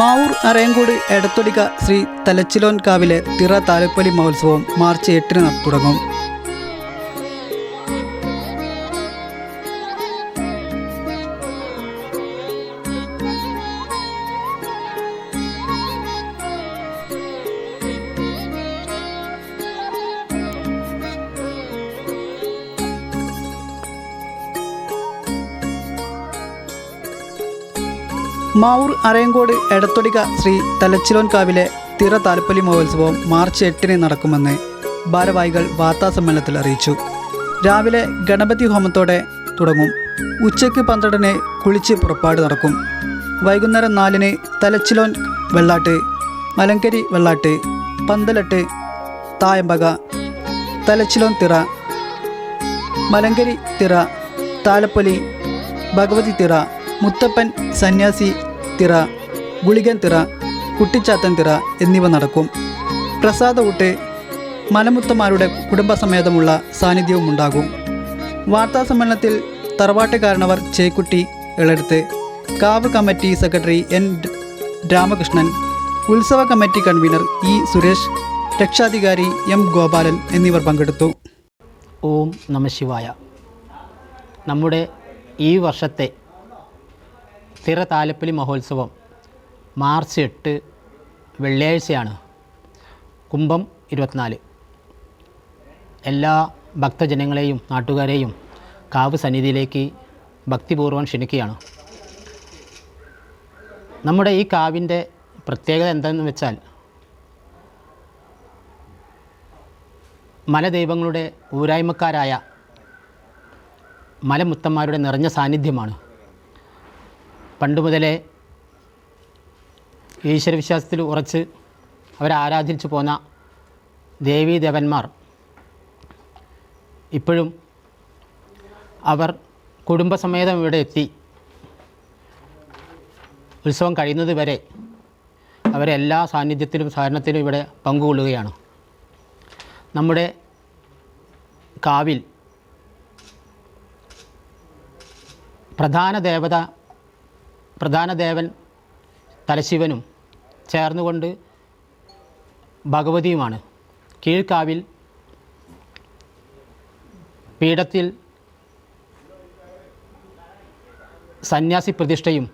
മാവൂർ അറയങ്കോട് എടത്തൊടിക ശ്രീ തലച്ചിലോൻ കാവിലെ തിറ താലപ്പൊലി മഹോത്സവം മാർച്ച് എട്ടിന് തുടങ്ങും. മാവൂർ അരയങ്കോട് എടത്തൊടിക ശ്രീ തലച്ചിലോൻകാവിലെ തിറ താലപ്പൊലി മഹോത്സവം മാർച്ച് എട്ടിന് നടക്കുമെന്ന് ഭാരവാഹികൾ വാർത്താസമ്മേളനത്തിൽ അറിയിച്ചു. രാവിലെ ഗണപതി ഹോമത്തോടെ തുടങ്ങും. ഉച്ചയ്ക്ക് പന്ത്രണ്ടിന് കുളിച്ച് പുറപ്പാട് നടക്കും. വൈകുന്നേരം നാലിന് തലച്ചിലോൻ വെള്ളാട്ട് മലങ്കരി വെള്ളാട്ട് പന്തലട്ട് തായമ്പക തലച്ചിലോൻ തിറ മലങ്കരി തിറ താലപ്പൊലി ഭഗവതി തിറ മുത്തപ്പൻ സന്യാസി തിറ ഗുളികൻ തിറ കുട്ടിച്ചാത്തൻ തിറ എന്നിവ നടക്കും. പ്രസാദ മലമുത്തമാരുടെ കുടുംബസമേതമുള്ള സാന്നിധ്യവും ഉണ്ടാകും വാർത്താ സമ്മേളനത്തിൽ തറവാട്ടുകാരനവർ ചേക്കുട്ടി ഇളടുത്ത് കാവ് കമ്മിറ്റി സെക്രട്ടറി എൻ രാമകൃഷ്ണൻ ഉത്സവ കമ്മിറ്റി കൺവീനർ ഇ സുരേഷ് രക്ഷാധികാരി എം ഗോപാലൻ എന്നിവർ പങ്കെടുത്തു. ഓം നമശിവായ നമ്മുടെ ഈ വർഷത്തെ തിറ താലപ്പൊലി മഹോത്സവം മാർച്ച് എട്ട് വെള്ളിയാഴ്ചയാണ്. കുംഭം ഇരുപത്തിനാല്. എല്ലാ ഭക്തജനങ്ങളെയും നാട്ടുകാരെയും കാവ് സന്നിധിയിലേക്ക് ഭക്തിപൂർവം ക്ഷണിക്കുകയാണ്. നമ്മുടെ ഈ കാവിന്റെ പ്രത്യേകത എന്താണെന്ന് വെച്ചാൽ മലദൈവങ്ങളുടെ ഊരായ്മക്കാരായ മലമുത്തന്മാരുടെ നിറഞ്ഞ സാന്നിധ്യമാണ്. പണ്ട് മുതലേ ഈശ്വരവിശ്വാസത്തിൽ ഉറച്ച് അവരെ ആരാധിച്ചു പോന്ന ദേവീദേവന്മാർ ഇപ്പോഴും അവർ കുടുംബസമേതം ഇവിടെ എത്തി ഉത്സവം കഴിയുന്നത് വരെ അവരെ എല്ലാ സാന്നിധ്യത്തിലും സഹകരണത്തിലും ഇവിടെ പങ്കുകൊള്ളുകയാണ്. നമ്മുടെ കാവിൽ പ്രധാന ദേവത പ്രധാന ദേവൻ തലശിവനും ചേർന്നുകൊണ്ട് ഭഗവതിയുമാണ്. കീഴ്ക്കാവിൽ പീഠത്തിൽ സന്യാസി പ്രതിഷ്ഠയും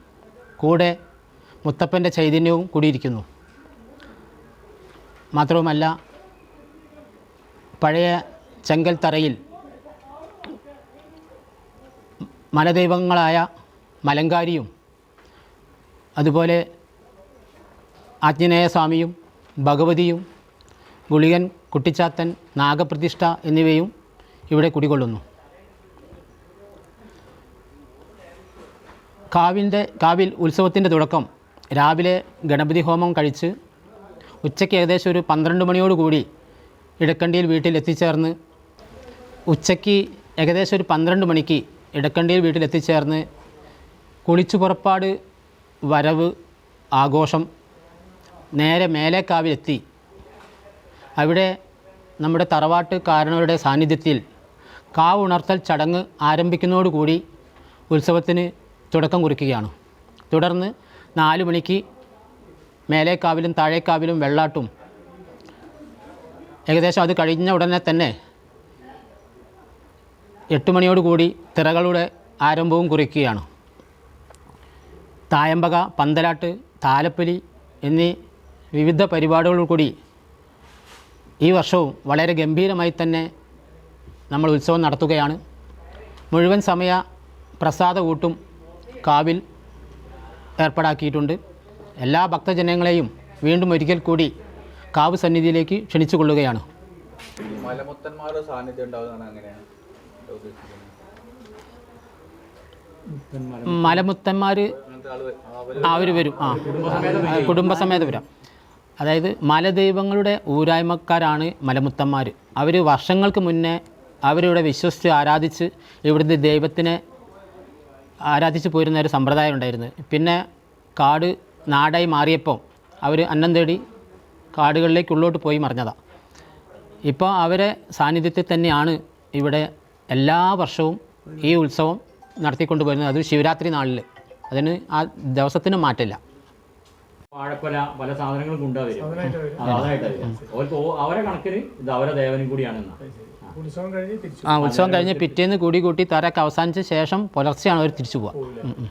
കൂടെ മുത്തപ്പന്റെ ചൈതന്യവും കൂടിയിരിക്കുന്നു. മാത്രവുമല്ല പഴയ ചെങ്കൽ തറയിൽ മലദൈവങ്ങളായ മലങ്കാരിയും അതുപോലെ ആജ്ഞനേയ സ്വാമിയും ഭഗവതിയും ഗുളികൻ കുട്ടിച്ചാത്തൻ നാഗപ്രതിഷ്ഠ എന്നിവയും ഇവിടെ കുടികൊള്ളുന്നു. കാവിന്റെ കാവിൽ ഉത്സവത്തിന്റെ തുടക്കം രാവിലെ ഗണപതി ഹോമം കഴിച്ച് ഉച്ചയ്ക്ക് ഏകദേശം ഒരു പന്ത്രണ്ട് മണിയോടുകൂടി ഇടക്കണ്ടിയിൽ വീട്ടിൽ എത്തിച്ചേർന്ന് ഉച്ചയ്ക്ക് ഏകദേശം ഒരു പന്ത്രണ്ട് മണിക്ക് ഇടക്കണ്ടിയിൽ വീട്ടിൽ എത്തിച്ചേർന്ന് കുളിച്ചു പുറപ്പാട് വരവ് ആഘോഷം നേരെ മേലേക്കാവിലെത്തി. അവിടെ നമ്മുടെ തറവാട്ട് കാരണവരുടെ സാന്നിധ്യത്തിൽ കാവ് ഉണർത്തൽ ചടങ്ങ് ആരംഭിക്കുന്നതോടുകൂടി ഉത്സവത്തിന് തുടക്കം കുറിക്കുകയാണ്. തുടർന്ന് നാല് മണിക്ക് മേലേക്കാവിലും താഴേക്കാവിലും വെള്ളാട്ടും. ഏകദേശം അത് കഴിഞ്ഞ ഉടനെ തന്നെ എട്ട് മണിയോടുകൂടി തിറകളുടെ ആരംഭവും കുറിക്കുകയാണ്. തായമ്പക പന്തലാട്ട് താലപ്പൊലി എന്നീ വിവിധ പരിപാടികളോടുകൂടി ഈ വർഷവും വളരെ ഗംഭീരമായി തന്നെ നമ്മൾ ഉത്സവം നടത്തുകയാണ്. മുഴുവൻ സമയ പ്രസാദ കൂട്ടും കാവിൽ ഏർപ്പാടാക്കിയിട്ടുണ്ട്. എല്ലാ ഭക്തജനങ്ങളെയും വീണ്ടും ഒരിക്കൽ കൂടി കാവ് സന്നിധിയിലേക്ക് ക്ഷണിച്ചു കൊള്ളുകയാണ്. മലമുത്തന്മാർ അവർ വരും. ആ കുടുംബസമേതം വരാം. അതായത് മലദൈവങ്ങളുടെ ഊരായ്മക്കാരാണ് മലമുത്തന്മാർ അവർ വർഷങ്ങൾക്ക് മുന്നേ അവരിവിടെ വിശ്വസിച്ച് ആരാധിച്ച് ഇവിടുത്തെ ദൈവത്തിനെ ആരാധിച്ച് പോരുന്ന ഒരു സമ്പ്രദായം ഉണ്ടായിരുന്നു. പിന്നെ കാട് നാടായി മാറിയപ്പോൾ അവർ അന്നം തേടി കാടുകളിലേക്ക് ഉള്ളോട്ട് പോയി മറിഞ്ഞതാണ് ഇപ്പോൾ അവരെ സാന്നിധ്യത്തിൽ തന്നെയാണ് ഇവിടെ എല്ലാ വർഷവും ഈ ഉത്സവം നടത്തിക്കൊണ്ടുപോയിരുന്നത് അത് ശിവരാത്രി നാളിൽ അതിന് ആ ദിവസത്തിന് മാറ്റില്ല. വാഴക്കൊല പല സാധനങ്ങളും കൊണ്ടുവരും അതായിട്ട് അവരെ കണക്കിന് ഇത് അവരെ ദേവനും കൂടിയാണെന്ന് ആ. ഉത്സവം കഴിഞ്ഞ് പിറ്റേന്ന് കൂടി കൂട്ടി തരക്ക് അവസാനിച്ച ശേഷം പുലർച്ചെയാണ് അവർ തിരിച്ചു പോവുക. ഉം.